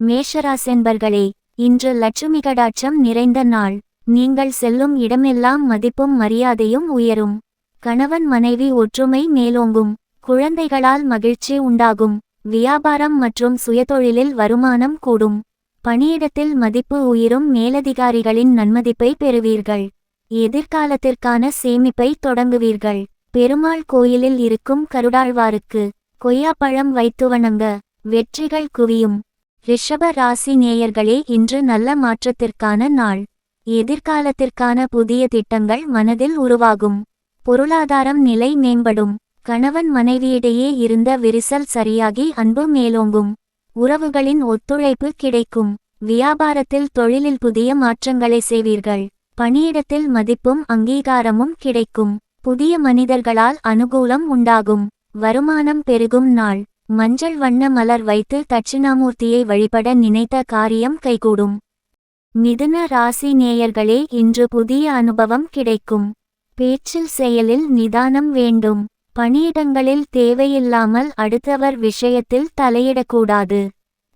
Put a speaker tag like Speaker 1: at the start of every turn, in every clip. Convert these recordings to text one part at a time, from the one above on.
Speaker 1: மேஷராசென்பர்களே இன்று லட்சுமி கடாட்சம் நிறைந்த நாள். நீங்கள் செல்லும் இடமெல்லாம் மதிப்பும் மரியாதையும் உயரும். கணவன் மனைவி ஒற்றுமை மேலோங்கும். குழந்தைகளால் மகிழ்ச்சி உண்டாகும். வியாபாரம் மற்றும் சுயதொழிலில் வருமானம் கூடும். பணியிடத்தில் மதிப்பு உயிரும். மேலதிகாரிகளின் நன்மதிப்பை பெறுவீர்கள். எதிர்காலத்திற்கான சேமிப்பை தொடங்குவீர்கள். பெருமாள் கோயிலில் இருக்கும் கருடாழ்வாருக்கு கொய்யாப்பழம் வைத்து வணங்க. வெற்றிகள் குவியும். ரிஷப ராசி நேயர்களே இன்று நல்ல மாற்றத்திற்கான நாள். எதிர்காலத்திற்கான புதிய திட்டங்கள் மனதில் உருவாகும். பொருளாதாரம் நிலை மேம்படும். கணவன் மனைவியிடையே இருந்த விரிசல் சரியாகி அன்பு மேலோங்கும். உறவுகளின் ஒத்துழைப்பு கிடைக்கும். வியாபாரத்தில் தொழிலில் புதிய மாற்றங்களை செய்வீர்கள். பணியிடத்தில் மதிப்பும் அங்கீகாரமும் கிடைக்கும். புதிய மனிதர்களால் அனுகூலம் உண்டாகும். வருமானம் பெருகும் நாள். மஞ்சள் வண்ண மலர் வைத்து தட்சிணாமூர்த்தியை வழிபட நினைத்த காரியம் கைகூடும். மிதுன ராசி நேயர்களே இன்று புதிய அனுபவம் கிடைக்கும். பேச்சில் செயலில் நிதானம் வேண்டும். பணியிடங்களில் தேவையில்லாமல் அடுத்தவர் விஷயத்தில் தலையிடக்கூடாது.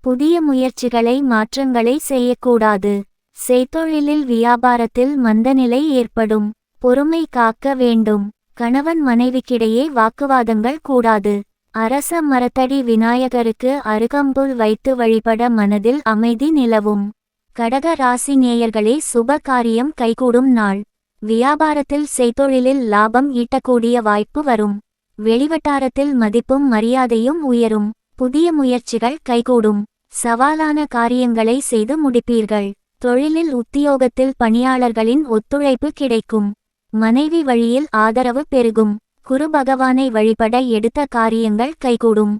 Speaker 1: புதிய முயற்சிகளை மாற்றங்களை செய்யக்கூடாது. செய்தொழிலில் வியாபாரத்தில் மந்தநிலை ஏற்படும். பொறுமை காக்க வேண்டும். கணவன் மனைவிக்கிடையே வாக்குவாதங்கள் கூடாது. அரச மரத்தடி விநாயகருக்கு அருகம்புல் வைத்து வழிபட மனதில் அமைதி நிலவும். கடக ராசி நேயர்களே சுப காரியம் கைகூடும் நாள். வியாபாரத்தில் செய்தொழிலில் லாபம் ஈட்டக்கூடிய வாய்ப்பு வரும். வெளிவட்டாரத்தில் மதிப்பும் மரியாதையும் உயரும். புதிய முயற்சிகள் கைகூடும். சவாலான காரியங்களை செய்து முடிப்பீர்கள். தொழிலில் உத்தியோகத்தில் பணியாளர்களின் ஒத்துழைப்பு கிடைக்கும். மனைவி வழியில் ஆதரவு பெருகும். குரு பகவானை வழிபட எடுத்த காரியங்கள் கைகூடும்.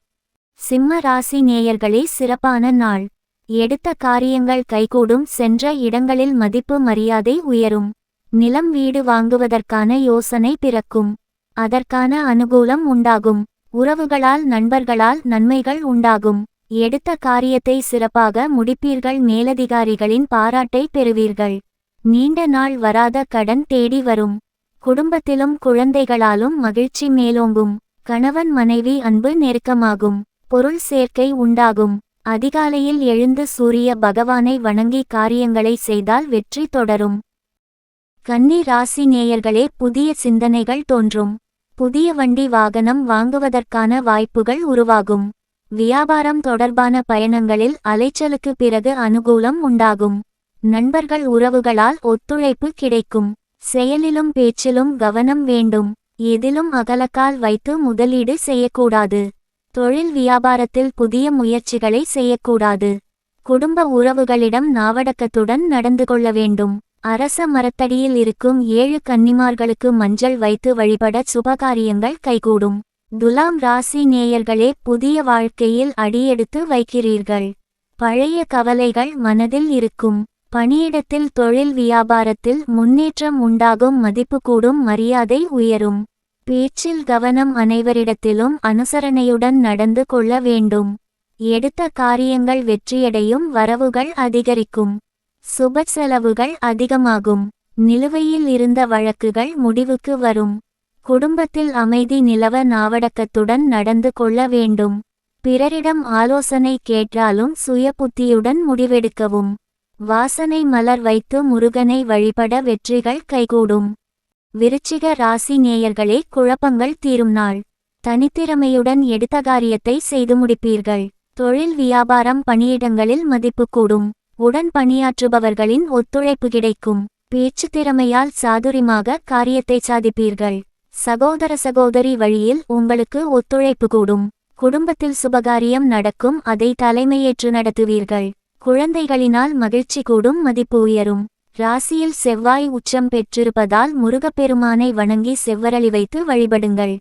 Speaker 1: சிம்ம ராசி நேயர்களே சிறப்பான நாள். எடுத்த காரியங்கள் கைகூடும் சென்ற இடங்களில் மதிப்பு மரியாதை உயரும். நிலம் வீடு வாங்குவதற்கான யோசனை பிறக்கும். அதற்கான அனுகூலம் உண்டாகும். உறவுகளால் நண்பர்களால் நன்மைகள் உண்டாகும். எடுத்த காரியத்தை சிறப்பாக முடிப்பீர்கள் மேலதிகாரிகளின் பாராட்டை பெறுவீர்கள். நீண்ட நாள் வராத கடன் தேடி வரும். குடும்பத்திலும் குழந்தைகளாலும் மகிழ்ச்சி மேலோங்கும். கணவன் மனைவி அன்பு நெருக்கமாகும். பொருள் சேர்க்கை உண்டாகும். அதிகாலையில் எழுந்து சூரிய பகவானை வணங்கி காரியங்களை செய்தால் வெற்றி தொடரும். கன்னி ராசி நேயர்களே புதிய சிந்தனைகள் தோன்றும். புதிய வண்டி வாகனம் வாங்குவதற்கான வாய்ப்புகள் உருவாகும். வியாபாரம் தொடர்பான பயணங்களில் அலைச்சலுக்கு பிறகு அனுகூலம் உண்டாகும். நண்பர்கள் உறவுகளால் ஒத்துழைப்பு கிடைக்கும். செயலிலும் பேச்சிலும் கவனம் வேண்டும். எதிலும் அகலக்கால் வைத்து முதலீடு செய்யக்கூடாது. தொழில் வியாபாரத்தில் புதிய முயற்சிகளை செய்யக்கூடாது. குடும்ப உறவுகளிடம் நாவடக்கத்துடன் நடந்து கொள்ள வேண்டும். அரச மரத்தடியில் இருக்கும் ஏழு கன்னிமார்களுக்கு மஞ்சள் வைத்து வழிபட சுபகாரியங்கள் கைகூடும். துலாம் ராசி நேயர்களே புதிய வாழ்க்கையில் அடியெடுத்து வைக்கிறீர்கள். பழைய கவலைகள் மனதில் இருக்கும். பணியிடத்தில் தொழில் வியாபாரத்தில் முன்னேற்றம் உண்டாகும் மதிப்பு கூடும் மரியாதை உயரும். பேச்சில் கவனம் அனைவரிடத்திலும் அனுசரணையுடன் நடந்து கொள்ள வேண்டும். எடுத்த காரியங்கள் வெற்றியடையும் வரவுகள் அதிகரிக்கும். சுப செலவுகள் அதிகமாகும். நிலுவையில் இருந்த வழக்குகள் முடிவுக்கு வரும். குடும்பத்தில் அமைதி நிலவ நாவடக்கத்துடன் நடந்து கொள்ள வேண்டும். பிறரிடம் ஆலோசனை கேட்டாலும் சுய புத்தியுடன் முடிவெடுக்கவும். வாசனை மலர் வைத்து முருகனை வழிபட வெற்றிகள் கைகூடும். விருச்சிக ராசி நேயர்களே குழப்பங்கள் தீரும் நாள். தனித்திறமையுடன் எடுத்த காரியத்தை செய்து முடிப்பீர்கள். தொழில் வியாபாரம் பணியிடங்களில் மதிப்பு கூடும். உடன் பணியாற்றுபவர்களின் ஒத்துழைப்பு கிடைக்கும். பேச்சு திறமையால் சாதுரியமாக காரியத்தை சாதிப்பீர்கள். சகோதர சகோதரி வழியில் உங்களுக்கு ஒத்துழைப்பு கூடும். குடும்பத்தில் சுபகாரியம் நடக்கும் அதை தலைமையேற்று நடத்துவீர்கள். குழந்தைகளினால் மகிழ்ச்சி கூடும் மதிப்பு உயரும். ராசியில் செவ்வாய் உச்சம் பெற்றிருப்பதால் முருகப்பெருமானை வணங்கி செவ்வரளி வைத்து வழிபடுங்கள்.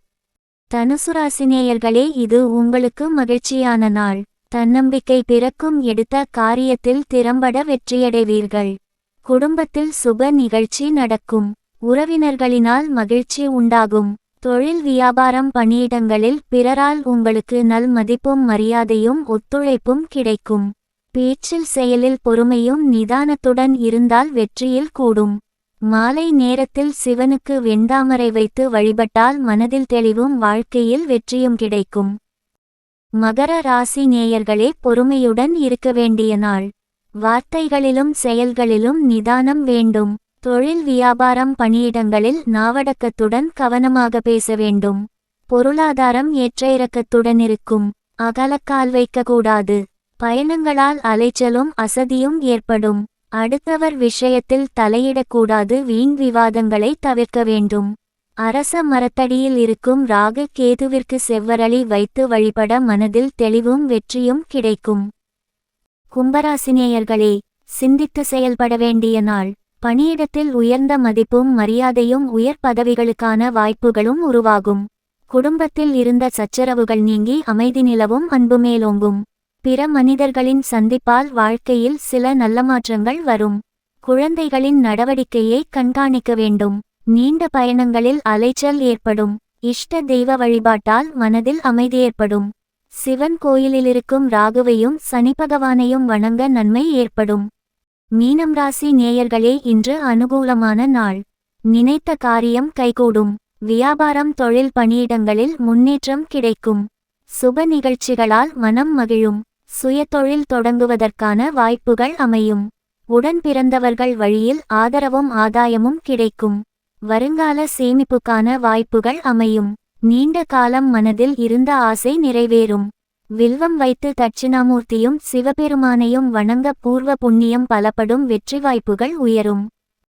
Speaker 1: தனுசு ராசினேயர்களே இது உங்களுக்கு மகிழ்ச்சியான நாள். தன்னம்பிக்கை பிறக்கும் எடுத்த காரியத்தில் திறம்பட வெற்றியடைவீர்கள். குடும்பத்தில் சுப நிகழ்ச்சி நடக்கும். உறவினர்களினால் மகிழ்ச்சி உண்டாகும். தொழில் வியாபாரம் பணியிடங்களில் பிறரால் உங்களுக்கு நல் மதிப்பும் மரியாதையும் ஒத்துழைப்பும் கிடைக்கும். பேச்சில் செயலில் பொறுமையும் நிதானத்துடன் இருந்தால் வெற்றியில் கூடும். மாலை நேரத்தில் சிவனுக்கு வெண்டாமரை வைத்து வழிபட்டால் மனதில் தெளிவும் வாழ்க்கையில் வெற்றியும் கிடைக்கும். மகர ராசி நேயர்களே பொறுமையுடன் இருக்க வேண்டிய நாள். வார்த்தைகளிலும் செயல்களிலும் நிதானம் வேண்டும். தொழில் வியாபாரம் பணியிடங்களில் நாவடக்கத்துடன் கவனமாக பேச வேண்டும். பொருளாதாரம் ஏற்ற இறக்கத்துடன் இருக்கும். அகலக்கால் வைக்கக்கூடாது. பயணங்களால் அலைச்சலும் அசதியும் ஏற்படும். அடுத்தவர் விஷயத்தில் தலையிடக்கூடாது வீண் விவாதங்களை தவிர்க்க வேண்டும். அரச மரத்தடியில் இருக்கும் ராக கேதுவிற்கு செவ்வரளி வைத்து வழிபட மனதில் தெளிவும் வெற்றியும் கிடைக்கும். கும்பராசினேயர்களே சிந்தித்து செயல்பட வேண்டிய நாள். பணியிடத்தில் உயர்ந்த மதிப்பும் மரியாதையும் உயர் பதவிகளுக்கான வாய்ப்புகளும் உருவாகும். குடும்பத்தில் இருந்த சச்சரவுகள் நீங்கி அமைதி நிலவும் அன்பு மேலோங்கும். பிற மனிதர்களின் சந்திப்பால் வாழ்க்கையில் சில நல்ல மாற்றங்கள் வரும். குழந்தைகளின் நடவடிக்கையை கண்காணிக்க வேண்டும். நீண்ட பயணங்களில் அலைச்சல் ஏற்படும். இஷ்ட தெய்வ வழிபாட்டால் மனதில் அமைதி ஏற்படும். சிவன் கோயிலிலிருக்கும் ராகுவையும் சனி பகவானையும் வணங்க நன்மை ஏற்படும். மீனம் ராசி நேயர்களே இன்று அனுகூலமான நாள். நினைத்த காரியம் கைகூடும். வியாபாரம் தொழில் பணியிடங்களில் முன்னேற்றம் கிடைக்கும். சுப நிகழ்ச்சிகளால் மனம் மகிழும். சுயதொழில் தொடங்குவதற்கான வாய்ப்புகள் அமையும். உடன் பிறந்தவர்கள் வழியில் ஆதரவும் ஆதாயமும் கிடைக்கும். வருங்கால சேமிப்புக்கான வாய்ப்புகள் அமையும். நீண்ட காலம் மனதில் இருந்த ஆசை நிறைவேறும். வில்வம் வைத்து தட்சிணாமூர்த்தியும் சிவபெருமானையும் வணங்க பூர்வ புண்ணியம் பலப்படும் வெற்றி வாய்ப்புகள் உயரும்.